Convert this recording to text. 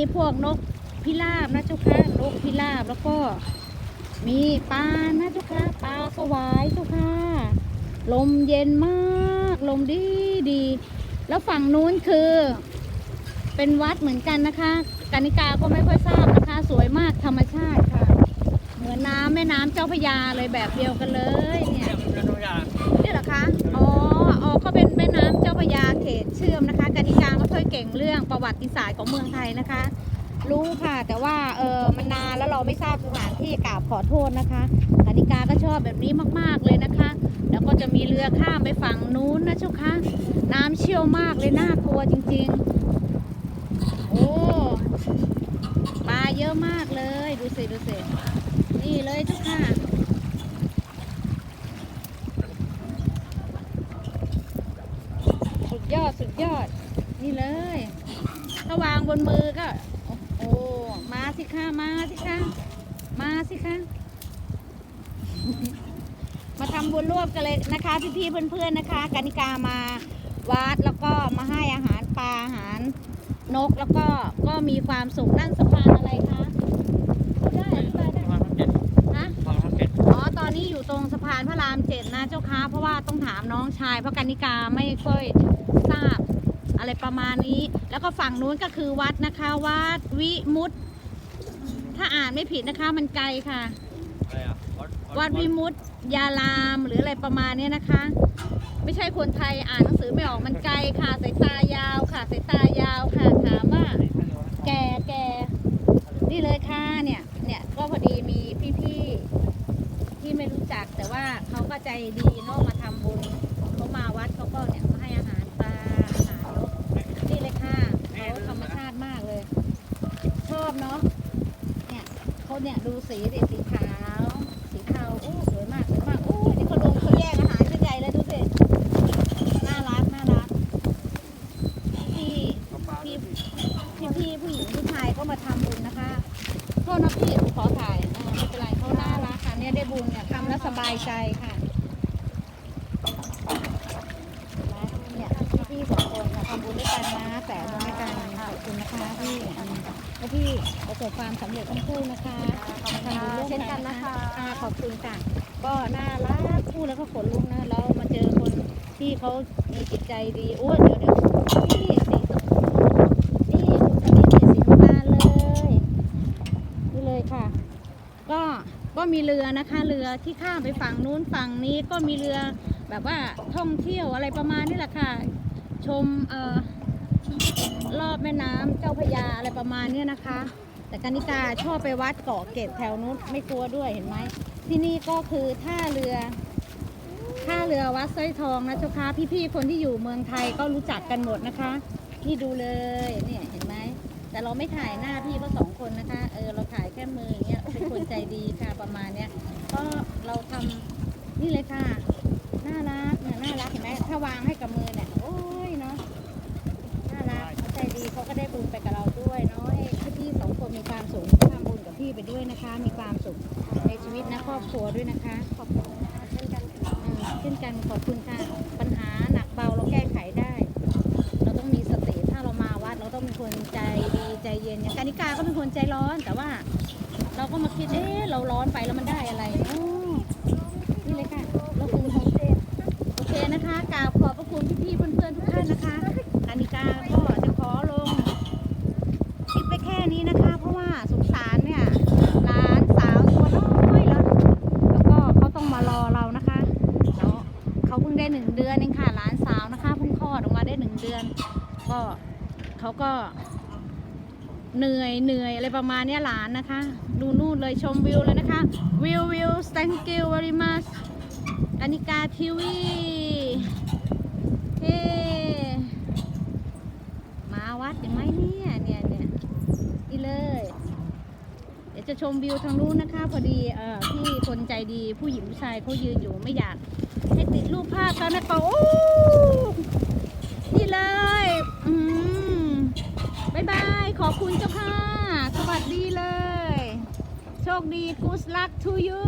มีพวกนกพิราบนะเจ้าค่ะนกพิราบแล้วก็มีปลานะเจ้าค่ะปลาสวายเจ้าค่ะลมเย็นมากลมดีดี แล้วฝั่งนู้นคือ เป็นวัดเหมือนกันนะคะกานิกาก็ไม่ค่อยทราบนะคะ สวยมากธรรมชาติค่ะ เหมือนน้ำแม่น้ำเจ้าพระยาเลยแบบเดียวกันเลยเนี่ยเป็นตัวอย่างนี่เหรอคะ พยาเขตเชื่อมนะคะกานิกาไม่ค่อยเก่งเรื่องประวัติศาสตร์ของเมืองไทยนะคะ รู้ค่ะแต่ว่าเออมันนานแล้วเราไม่ทราบสถานที่กราบขอโทษนะคะกานิกาก็ชอบแบบนี้มากๆเลยนะคะ แล้วก็จะมีเรือข้ามไปฝั่งนู้นนะเจ้าค่ะน้ำเชี่ยวมากเลยน่ากลัวจริง ๆ โอ้ปลาเยอะมากเลยดูสิดูสินี่เลยเจ้าค่ะ สุด ยอดสุดยอด นี่เลย ถ้าวางบนมือก็ โอ้โหมาสิคะมาสิคะมาสิคะมาทำบุญร่วมกันเลยนะคะพี่ๆเพื่อนๆนะคะกานิกามาวัดแล้วก็มาให้อาหารปลาอาหารนกแล้วก็ก็มีความสุขนั่นสะพานอะไรคะได้อธิบายได้ความทับเจ็ดฮะความทับเจ็ดอ๋อตอนนี้อยู่ตรงสะพานพระรามเจ็ดนะเจ้าค่ะเพราะว่าต้องถามน้องชายเพราะกานิกาไม่ค่อยทราบ อะไรประมาณนี้ แล้วก็ฝั่งนู้นก็คือวัดนะคะ วัดวิมุตติถ้าอ่านไม่ผิดนะคะมันไกลค่ะ อะไรอะวัดวิมุตติยารามหรืออะไรประมาณเนี้ยนะคะ ไม่ใช่คนไทยอ่านหนังสือไม่ออกมันไกลค่ะสายตายาวค่ะสายตายาวค่ะถามว่า แกแกนี่เลยค่ะเนี่ยเนี่ยก็พอดีมีพี่ๆที่ไม่รู้จักแต่ว่าเขาก็ใจดีเนาะมาทำบุญเขามาวัดเขาก็เนี่ยมาให้อาหารปลาอาหารนกนี่เลยค่ะเขาธรรมชาติมากเลย ชอบเนาะเนี่ย เนี่ยดูสีดิสีขาว สีเทาโอ้สวยมากสวยมากโอ้นี่เขาลงเขาแยกอาหารกันใหญ่เลยดูสิน่ารักน่ารักที่ที่พี่พี่ผู้หญิงผู้ชายก็มาทำบุญนะคะโทษนะพี่ขอถ่ายอ่าไม่เป็นไรเขาน่ารักค่ะเนี่ยได้บุญเนี่ยทำแล้วสบายใจค่ะเนี่ยพี่พี่สองคนค่ะทำบุญด้วยกันนะแต่ด้วยกันขอบคุณนะคะพี่ แล้วพี่ประสบความสำเร็จทั้งคู่นะคะทำบุญร่วมเช่นกันนะคะค่ะขอบคุณค่ะ ก็น่ารักคู่แล้วก็ขนลุกนะเรามาเจอคนที่เขามีจิตใจดีโอ้ยเดี๋ยวเดี๋ยวนี่สีสมนี่คุณสมิทสีน้ำตาลเลยนี่เลยค่ะ ก็ก็มีเรือนะคะ เรือที่ข้ามไปฝั่งนู้นฝั่งนี้ก็มีเรือแบบว่าท่องเที่ยวอะไรประมาณนี้แหละค่ะ ชมเอ่อร อบแม่น้ำเจ้าพระยาอะไรประมาณเนี้ยนะคะ แต่กานิกาชอบไปวัดเกาะเกร็ดแถวนู้นไม่กลัวด้วยเห็นไหมที่นี่ก็คือท่าเรือท่าเรือวัดสร้อยทองนะเจ้าค่ะพี่ๆคนที่อยู่เมืองไทยก็รู้จักกันหมดนะคะ นี่ดูเลยเนี่ยเห็นไหมแต่เราไม่ถ่ายหน้าพี่เขาสองคนนะคะ เออเราถ่ายแค่มือเงี้ยเป็นคนใจดีค่ะประมาณเนี้ยก็เราทำนี่เลยค่ะน่ารักเนี่ยน่ารักเห็นไหมถ้าวางให้กับมือยเนาะน่ารักเขาใจดีเขาก็ได้บุญไปกับเราด้วยเนาะให้พี่สอง คนมีความสุขทำบุญกับพี่ไปด้วยนะคะ มีความสุขในชีวิตนะครอบครัวด้วยนะคะ ขอบคุณค่ะเช่นกันค่ะอืมเช่นกันขอบคุณค่ะ ปัญหาหนักเบาเราแก้ไขได้ เราต้องมีสติถ้าเรามาวัด เราต้องเป็นคนใจดีใจเย็นอย่างกานิกาก็เป็นคนใจร้อนแต่ว่า เราก็มาคิดเอ๊ะเราร้อนไปแล้วมันได้อะไรอ๋อนี่เลยค่ะเราคือโฮมสเตย์โอเคนะคะกราบขอบพระคุณพี่ๆเพื่อนๆทุกท่านนะคะกานิกาก็จะขอลง คลิปไปแค่นี้นะคะ เขาก็เหนื่อยเหนื่อยอะไรประมาณนี้หลานนะคะ ดูนู่นเลยชมวิวเลยนะคะวิววิว thank you very much กานิกาทีวีเฮ้มาวัดเห็นไหมเนี่ยเนี่ยเนี่ยนี่เลย เดี๋ยวจะชมวิวทางนู้นนะคะ พอดีเอ่อพี่คนใจดีผู้หญิงผู้ชายเขายืนอยู่ไม่อยาก ให้ติดรูปภาพกันนะก็โอ้นี่เลย ขอบคุณเจ้าค่ะ สวัสดีเลย โชคดี good luck to you